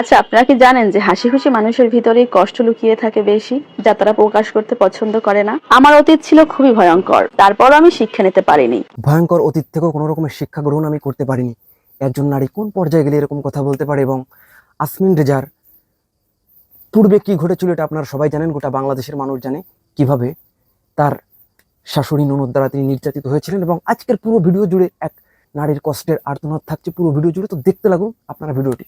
আচ্ছা আপনারা কি জানেন যে হাসি খুশি মানুষের ভিতরেই কষ্ট লুকিয়ে থাকে বেশি, যা তারা প্রকাশ করতে পছন্দ করে না? আমার অতীত ছিল খুবই ভয়ঙ্কর, তারপরও আমি শিক্ষা নিতে পারিনি। ভয়ঙ্কর অতীত থেকেও কোনো রকমের শিক্ষা গ্রহণ আমি করতে পারিনি। একজন নারী কোন পর্যায়ে গেলে এরকম কথা বলতে পারে এবং আসমিন রেজার, পূর্বে কি ঘটেছিল এটা আপনারা সবাই জানেন, গোটা বাংলাদেশের মানুষ জানে কীভাবে তার শাশুড়ি ননদ দ্বারা তিনি নির্যাতিত হয়েছিলেন এবং আজকের পুরো ভিডিও জুড়ে এক নারীর কষ্টের আর্তনাদ থাকছে পুরো ভিডিও জুড়ে। তো দেখতে লাগুন আপনারা ভিডিওটি।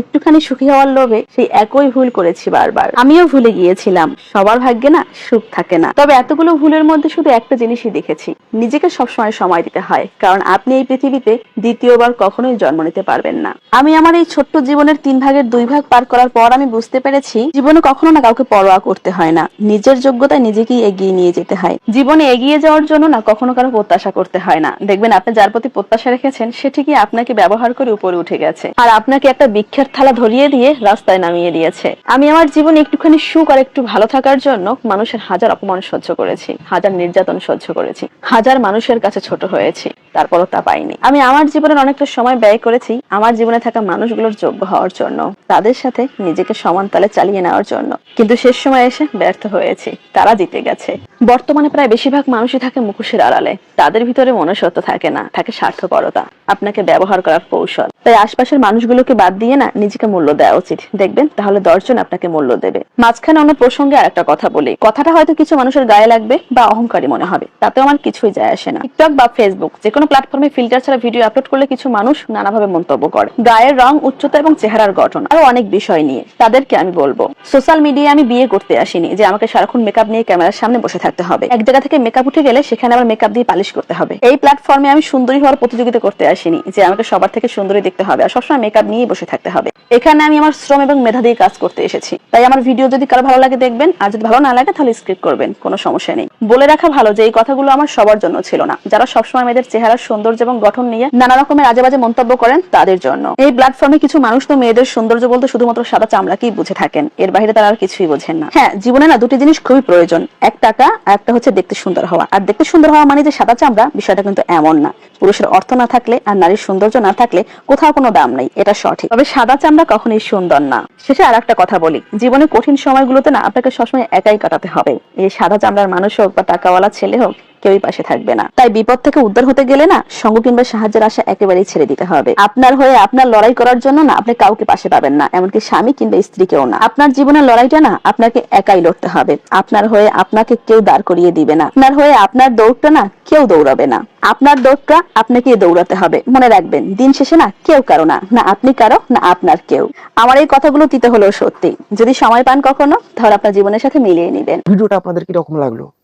একটুখানি সুখী হওয়ার লোভে সেই একই ভুল করেছি বারবার। আমিও ভুলে গিয়েছিলাম। সবার ভাগ্যে না সুখ থাকে না। তবে এতগুলো ভুলের মধ্যে শুধু একটা জিনিসই দেখেছি। নিজেকে সবসময় সময় দিতে হয়, কারণ আপনি এই পৃথিবীতে দ্বিতীয়বার কখনোই জন্ম নিতে পারবেন না। আমি আমার এই ছোট্ট জীবনের তিন ভাগের দুই ভাগ পার করার পর আমি বুঝতে পেরেছি, জীবনে কখনো না কাউকে পরোয়া করতে হয় না। নিজের যোগ্যতায় নিজেকেই এগিয়ে নিয়ে যেতে হয়। জীবনে এগিয়ে যাওয়ার জন্য না কখনো কারও প্রত্যাশা করতে হয় না। দেখবেন আপনি যার প্রতি প্রত্যাশা রেখেছেন, সে ঠিকই আপনাকে ব্যবহার করে উপরে উঠে গেছে। আর আপনাকে একটা বিখ্যাত থালা ধরিয়ে দিয়ে রাস্তায় নামিয়ে দিয়েছে। আমি আমার জীবনে একটুখানি সুখ আর একটু ভালো থাকার জন্য মানুষের হাজার অপমান সহ্য করেছি, হাজার নির্যাতন সহ্য করেছি, হাজার মানুষের কাছে ছোট হয়েছি, তারপরও তা পাইনি। আমি আমার জীবনের অনেকটা সময় ব্যয় করেছি, আমার জীবনে থাকা মানুষগুলোর যোগ্য হওয়ার জন্য। তাদের সাথে নিজেকে সমান তালে চালিয়ে নেওয়ার জন্য। কিন্তু শেষ সময় এসে ব্যর্থ হয়েছি। তারা জিতে গেছে। বর্তমানে প্রায় বেশিরভাগ মানুষই থাকে মুখোশের আড়ালে। তাদের ভিতরে মনুষ্যত্ব থাকে না, থাকে স্বার্থপরতা। আপনাকে ব্যবহার করার কৌশল। তাই আশপাশের মানুষগুলোকে বাদ দিয়ে না, নিজেকে মূল্য দেওয়া উচিত। দেখবেন, তাহলে দশজন আপনাকে মূল্য দেবে। মাঝখানে অন্য প্রসঙ্গে আর একটা কথা বলি। কথাটা হয়তো কিছু মানুষের গায়ে লাগবে বা অহংকারী মনে হবে। তাতেও আমার কিছুই যায় আসে না। টিকটক বা ফেসবুক যে কোনো প্ল্যাটফর্মে ফিল্টার ছাড়া ভিডিও আপলোড করলে কিছু মানুষ নানাভাবে মন্তব্য করে। গায়ের রং, উচ্চতা এবং চেহারার গঠন। আরও অনেক বিষয় নিয়ে। তাদেরকে আমি বলব, সোশ্যাল মিডিয়ায় আমি বিয়ে করতে আসিনি যে আমাকে সারাক্ষণ মেকআপ নিয়ে ক্যামেরার সামনে বসে থাকতে হবে। এক জায়গা থেকে মেকআপ উঠে গেলে সেখানে আবার মেকআপ দিয়ে পালিশ করতে হবে। এই প্ল্যাটফর্মে আমি সুন্দরী হওয়ার প্রতিযোগিতা করতে আসিনি যে আমাকে সবার থেকে সুন্দরী দেখতে হবে আর সবসময় মেকআপ নিয়ে বসে থাকতে হবে। এখানে আমি আমার শ্রম এবং মেধা দিয়ে কাজ করতে এসেছি। তাই আমার ভিডিও যদি কারও ভালো লাগে দেখবেন, আর যদি ভালো না লাগে তাহলে স্কিপ করবেন, কোনো সমস্যা নেই। বলে রাখা ভালো যে এই কথাগুলো আমার সবার জন্য ছিল না। যারা সবসময় মেয়েদের চেহারার সৌন্দর্য এবং গঠন নিয়ে নানা রকমের আজে বাজে মন্তব্য করেন, তাদের জন্য। এই প্ল্যাটফর্মে কিছু মানুষ তো মেয়েদের সৌন্দর্য বলতে শুধুমাত্র সাদা চামড়াকেই বুঝে থাকেন। এর বাইরে তারা আর কিছুই বোঝেন না। হ্যাঁ জীবনে না দুটি জিনিস খুবই প্রয়োজন। এক টাকা আর একটা হচ্ছে দেখতে সুন্দর হওয়া। আর দেখতে সুন্দর হওয়া মানে যে সাদা চামড়া, বিষয়টা কিন্তু এমন না। পুরুষের অর্থ না থাকলে আর নারীর সৌন্দর্য না থাকলে কোথাও কোনো দাম নেই। এটা সঠিক। তবে সাদা চামড়া কখনোই সুন্দর না। শেষে আর একটা কথা বলি। জীবনে কঠিন সময়গুলোতে না আপনাকে সবসময় একাই কাটাতে হবে। এই সাদা চামড়ার মানুষ হোক বা টাকাওয়ালা ছেলে হোক, কেউই পাশে থাকবে না। তাই বিপদ থেকে উদ্ধার হতে গেলে না, সঙ্গ কিংবা সাহায্যের আশা একেবারেই ছেড়ে দিতে হবে। আপনার হয়ে আপনার লড়াই করার জন্য না, আপনি কাউকে পাশে পাবেন না, এমনকি স্বামী কিংবা স্ত্রীকেও না। আপনার জীবনের লড়াইটা না, আপনাকে একাই লড়তে হবে। আপনার হয়ে আপনাকে কেউ দাঁড় করিয়ে দিবে না। আপনার হয়ে আপনার দৌড়টা না, কেউ দৌড়াবে না। আপনার দৌড়টা আপনাকে দৌড়াতে হবে। মনে রাখবেন, দিন শেষে না কেউ কারও না না আপনি কারও, না আপনার কেউ। আমার এই কথাগুলো দিতে হলেও সত্যি। যদি সময় পান কখনো, তাহলে আপনার জীবনের সাথে মিলিয়ে নেবেন। ভিডিওটা আপনাদের কীরকম লাগল? এক-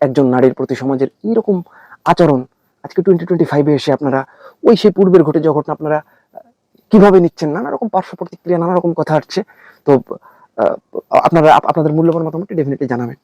একজন নারীর প্রতি সমাজের এইরকম আচরণ? আজকে টোয়েন্টি টোয়েন্টি ফাইভে এসে আপনারা ওই সেই পূর্বের ঘটে যখন আপনারা আহ, কীভাবে নিচ্ছেন? নানা রকম পার্শ্ব প্রতিক্রিয়া নানা রকম কথা আসছে। তো আপনারা আপনাদের মূল্যবান মতামতটি ডেফিনেটলি জানাবেন।